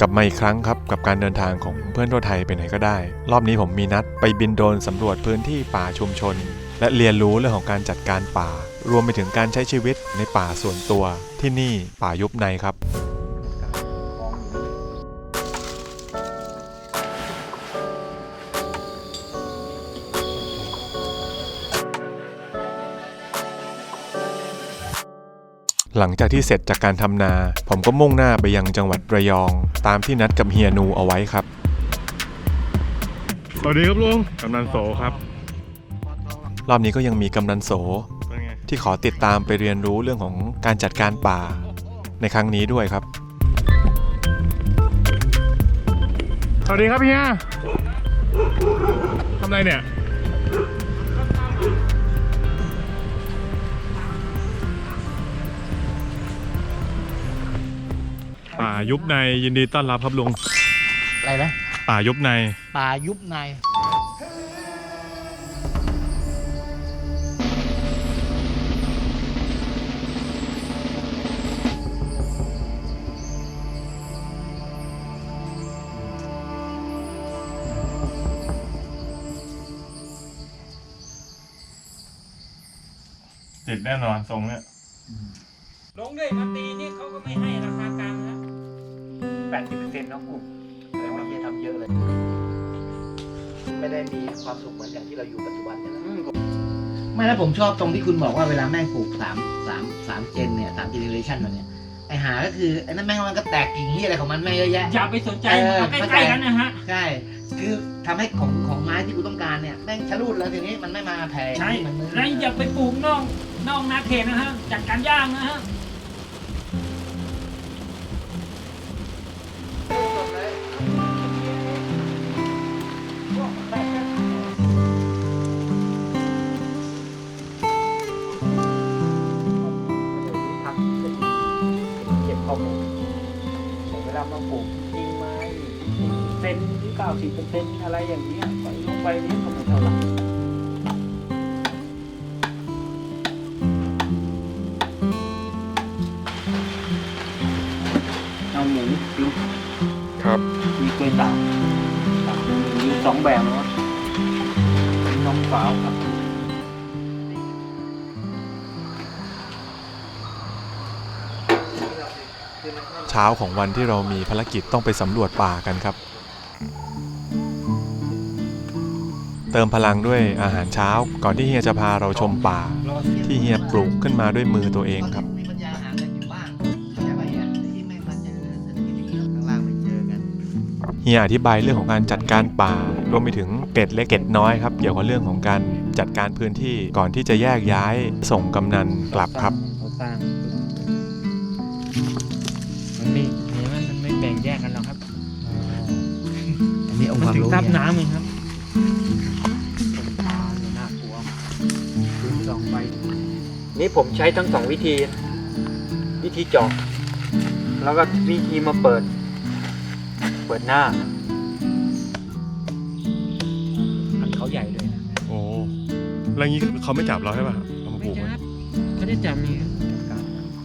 กลับมาอีกครั้งครับกับการเดินทางของเพื่อนทั่วไทยไปไหนก็ได้ รอบนี้ผมมีนัดไปบินโดรนสำรวจพื้นที่ป่าชุมชน และเรียนรู้เรื่องของการจัดการป่า รวมไปถึงการใช้ชีวิตในป่าส่วนตัวที่นี่ป่ายุบในครับ หลังจากที่เสร็จจากการทำนา ผมก็มุ่งหน้าไปยังจังหวัดระยอง ตามที่นัดกับเฮียนูเอาไว้ครับ สวัสดีครับลุงกำนันโสครับ รอบนี้ก็ยังมีกำนันโส ที่ขอติดตามไปเรียนรู้เรื่องของการจัดการป่า ในครั้งนี้ด้วยครับ สวัสดีครับเฮียทำอะไรเนี่ย ป่ายุบในยินดีต้อนรับครับลุง อะไรนะ ป่ายุบใน ป่ายุบใน ติดแน่นอนทรงเนี่ยลงด้วยมาตีนี่เขาก็ไม่ให้ราคากลางนะ แปดสิบเปอร์เซ็นต์น้องกลุ่มแต่ว่าเฮียทำเยอะเลย ไม่ได้มีความสุขเหมือนอย่างที่เราอยู่ปัจจุบันเนี่ยนะไม่แล้วผมชอบตรงที่คุณบอกว่าเวลาแม่งปลูกสามสามสามเจนเนี่ยสามเจเนเรชันมาเนี่ยไอหาก็คือไอ้นั่นแม่งมันก็แตกกิ่งที่อะไรของมันแม่งเยอะแยะ อย่าไปสนใจเออเอาใกล้ๆกันนะฮะ ใช่ คือทำให้ของของไม้ที่กูต้องการเนี่ยแม่งชะลูดแล้วทีนี้มันไม่มาแผ่ใช่ มันมือแล้วอย่าไปปลูกนอกนอกนาเขตนะฮะ จัดการย่างนะฮะ สิบเปอร์เซ็นต์อะไรอย่างเงี้ยไปลงไปนี้ก็ไม่เท่าไหร่เอาหมูดูครับ มีกล้วยตากมีสองแบบนะน้องสาวครับเช้าของวันที่เรามีภารกิจต้องไปสำรวจป่ากันครับ เติมพลังด้วยอาหารเช้า ก่อนที่เฮียจะพาเราชมป่า ที่เฮียปลูกขึ้นมาด้วยมือตัวเองครับมีปัญญาหาเงินอยู่บ้างเข้าใจป่ะเฮียที่ไม่มาเจอเศรษฐกิจอย่างนี้ข้างล่างไม่เจอกันเฮียอธิบายเรื่องของการจัดการป่ารวมไปถึงเกร็ดเล็กเกร็ดน้อยครับ เกี่ยวกับเรื่องของการจัดการพื้นที่ก่อนที่จะแยกย้ายส่งกำนันกลับครับเขาสร้างมันไม่เห็นไหมมันไม่แบ่งแยกกันหรอกครับอันนี้องค์มันความถึงรู้ทับเนี่ยน้ำไงครับ น่ากลัวดูสองใบนี่ผมใช้ทั้งสองวิธี วิธีเจาะแล้วก็วิธีมาเปิด เปิดหน้าพันเขาใหญ่เลยนะโอ้แล้วงี้เขาไม่จับเราใช่ป่ะเอามาปไม่ลูกจับเขาได้จับนี่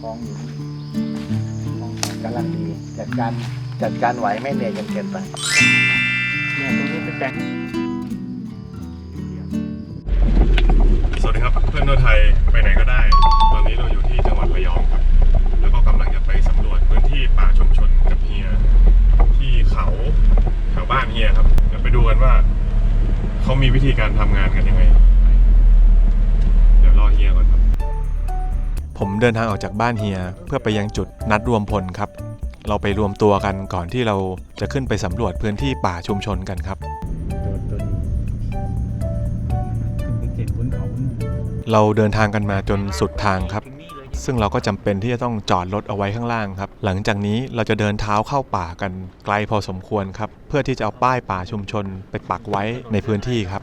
คลองอยู่คลองกำลังดีจัดการจัดการไหวไม่เหนื่อยจนเกินไปเนี่ยตรงนี้เป็นแปลง ครับเพื่อนทั่วไทยไปไหนก็ได้ ตอนนี้เราอยู่ที่จังหวัดระยองครับ แล้วก็กำลังจะไปสำรวจพื้นที่ป่าชุมชนกับเฮีย ที่เขาแถวบ้านเฮียครับเดี๋ยวไปดูกันว่า เขามีวิธีการทำงานกันยังไง เดี๋ยวรอเฮียก่อนครับ ผมเดินทางออกจากบ้านเฮียเพื่อไปยังจุดนัดรวมพลครับ เราไปรวมตัวกันก่อนที่เราจะขึ้นไปสำรวจพื้นที่ป่าชุมชนกันครับ เราเดินทางกันมาจนสุดทางครับ ซึ่งเราก็จำเป็นที่จะต้องจอดรถเอาไว้ข้างล่างครับ หลังจากนี้เราจะเดินเท้าเข้าป่ากันไกลพอสมควรครับ เพื่อที่จะเอาป้ายป่าชุมชนไปปักไว้ในพื้นที่ครับ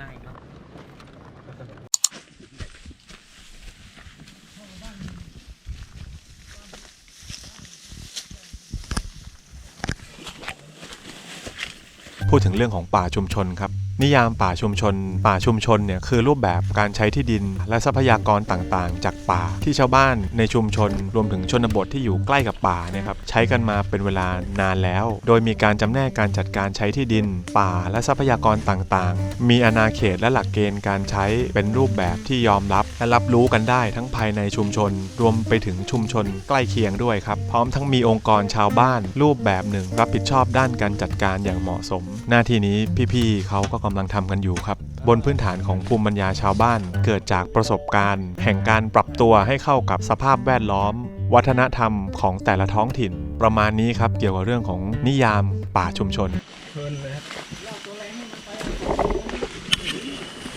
พูดถึงเรื่องของป่าชุมชนครับ นิยามป่าชุมชน ป่าชุมชนเนี่ยคือรูปแบบการใช้ที่ดิน และทรัพยากรต่างๆ จากป่าที่ชาวบ้านในชุมชน รวมถึงชนบทที่อยู่ใกล้กับป่าเนี่ยครับใช้กันมาเป็นเวลานานแล้ว โดยมีการจำแนกการจัดการใช้ที่ดิน ป่าและทรัพยากรต่างๆ มีอาณาเขตและหลักเกณฑ์การใช้เป็นรูปแบบที่ยอมรับ และรับรู้กันได้ทั้งภายในชุมชน รวมไปถึงชุมชนใกล้เคียงด้วยครับพร้อมทั้งมีองค์กรชาวบ้าน รูปแบบหนึ่งรับผิดชอบด้านการจัดการอย่างเหมาะสม หน้าที่นี้พี่ๆเขาก็กำลังทำกันอยู่ครับ บนพื้นฐานของภูมิปัญญาชาวบ้าน เกิดจากประสบการณ์ แห่งการปรับตัวให้เข้ากับสภาพแวดล้อม วัฒนธรรมของแต่ละท้องถิ่น ประมาณนี้ครับเกี่ยวกับเรื่องของนิยามป่าชุมชน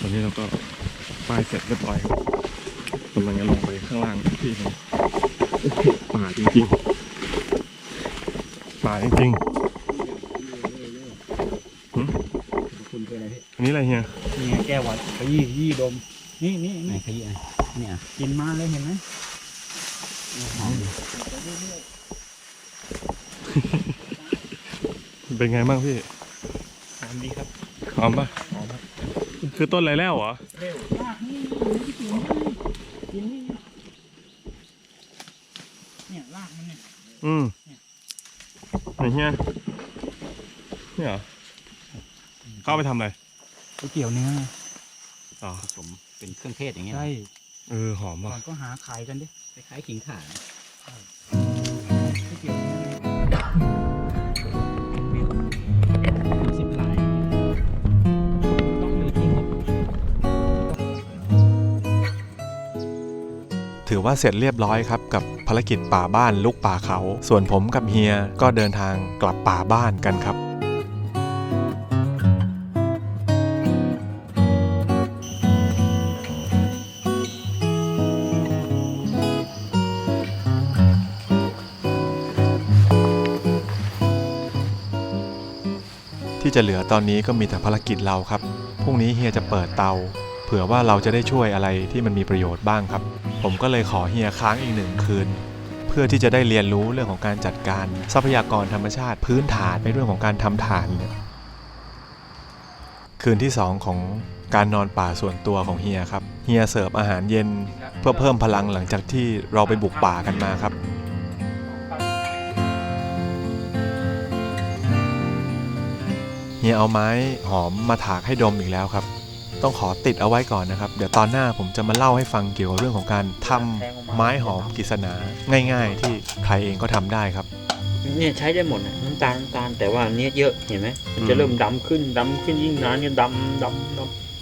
ตอนนี้เราก็ป้ายเสร็จเรียบร้อยครับกำลังจะลงไปข้างล่างที่หนึงโอ้โหป่าจริงๆป่าจริงๆหึ คุณคืออะไรพี่อันนี้อะไรเฮียนี่ไงแก้วหวัดขยี้ขยี้ดม นี่นี่ไหนนี่ขยี้เนี่ยกินมาเลยเห็นไหมหอมเป็นไงบ้างพี่หอมดีครับหอมปะคือต้นอะไรแล้วเหรอเร็วมากนี่นี่กินนี่กินนี่เนี่ยรากมันเนี่ยอืมไหนเฮียนี่เหรอ เข้าไปทำอะไร ไปเกี่ยวเนื้อไงอ๋อผมเป็นเครื่องเทศอย่างเงี้ยใช่เออ หอมก่อว่ะนก็หาขายกันดิคล้ายๆขิงข่าไปเกี่ยวเนื้อไงสิบลายต้องเหลือทิ้งครับถือว่าเสร็จเรียบร้อยครับกับภารกิจป่าบ้านลุกป่าเขา ส่วนผมกับเฮียก็เดินทางกลับป่าบ้านกันครับ ที่จะเหลือตอนนี้ก็มีแต่ภารกิจเราครับ พรุ่งนี้เฮียจะเปิดเตา เผื่อว่าเราจะได้ช่วยอะไรที่มันมีประโยชน์บ้างครับ ผมก็เลยขอเฮียค้างอีกหนึ่งคืน เพื่อที่จะได้เรียนรู้เรื่องของการจัดการ ทรัพยากรธรรมชาติพื้นฐานในเรื่องของการทำฐานเนี่ยคืนที่ 2 ของการนอนป่าส่วนตัวของเฮียครับ เฮียเสิร์ฟอาหารเย็น เพื่อเพิ่มพลังหลังจากที่เราไปบุกป่ากันมาครับ เฮียเอาไม้หอมมาถากให้ดมอีกแล้วครับ ต้องขอติดเอาไว้ก่อนนะครับ เดี๋ยวตอนหน้าผมจะมาเล่าให้ฟังเกี่ยวกับเรื่องของการทำไม้หอมกฤษณาง่าย ๆ ที่ใครเองก็ทำได้ครับ เนี่ยใช้ได้หมดนะน้ำตาลน้ำตาลแต่ว่าอันเนี้ยเยอะเห็นไหมมันจะอืมเริ่มดำขึ้นดำขึ้นยิ่งนานเนี่ยดำดำด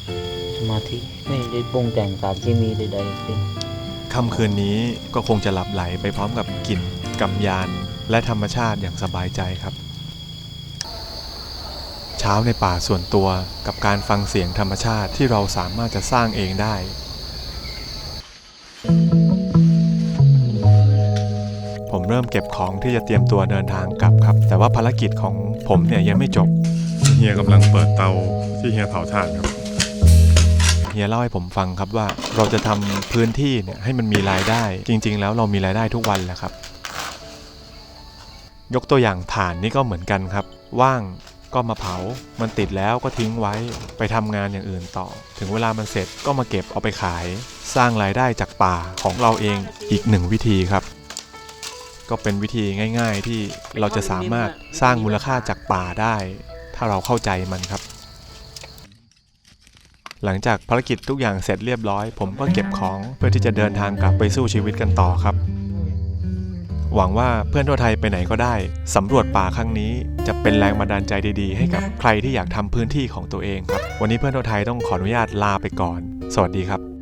ำสมาธิไม่ได้ปรุงแต่งสารเคมีใดๆทั้งสิ้นค่ำคืนนี้ก็คงจะหลับไหลไปพร้อมกับกลิ่นกำยาน และธรรมชาติอย่างสบายใจครับ เช้าในป่าส่วนตัวกับการฟังเสียงธรรมชาติที่เราสามารถจะสร้างเองได้ ผมเริ่มเก็บของที่จะเตรียมตัวเดินทางกลับครับ แต่ว่าภารกิจของผมเนี่ยยังไม่จบ เฮียกำลังเปิดเตาที่เฮียเผาถ่านครับ เฮียเล่าให้ผมฟังครับว่าเราจะทำพื้นที่เนี่ยให้มันมีรายได้ จริง ๆ แล้วเรามีรายได้ทุกวันแหละครับ ยกตัวอย่างถ่านนี่ก็เหมือนกันครับ ว่าง ก็มาเผา มันติดแล้วก็ทิ้งไว้ ไปทำงานอย่างอื่นต่อ ถึงเวลามันเสร็จก็มาเก็บเอาไปขาย สร้างรายได้จากป่าของเราเองอีกหนึ่งวิธีครับ ก็เป็นวิธีง่าย ๆ ที่เราจะสามารถสร้างมูลค่าจากป่าได้ ถ้าเราเข้าใจมันครับ หลังจากภารกิจทุกอย่างเสร็จเรียบร้อย ผมก็เก็บของเพื่อที่จะเดินทางกลับไปสู้ชีวิตกันต่อครับ หวังว่าเพื่อนทั่วไทยไปไหนก็ได้ สำรวจป่าครั้งนี้ จะเป็นแรงบันดาลใจดีๆ ให้กับใครที่อยากทำพื้นที่ของตัวเองครับ วันนี้เพื่อนทั่วไทยต้องขออนุญาตลาไปก่อน สวัสดีครับ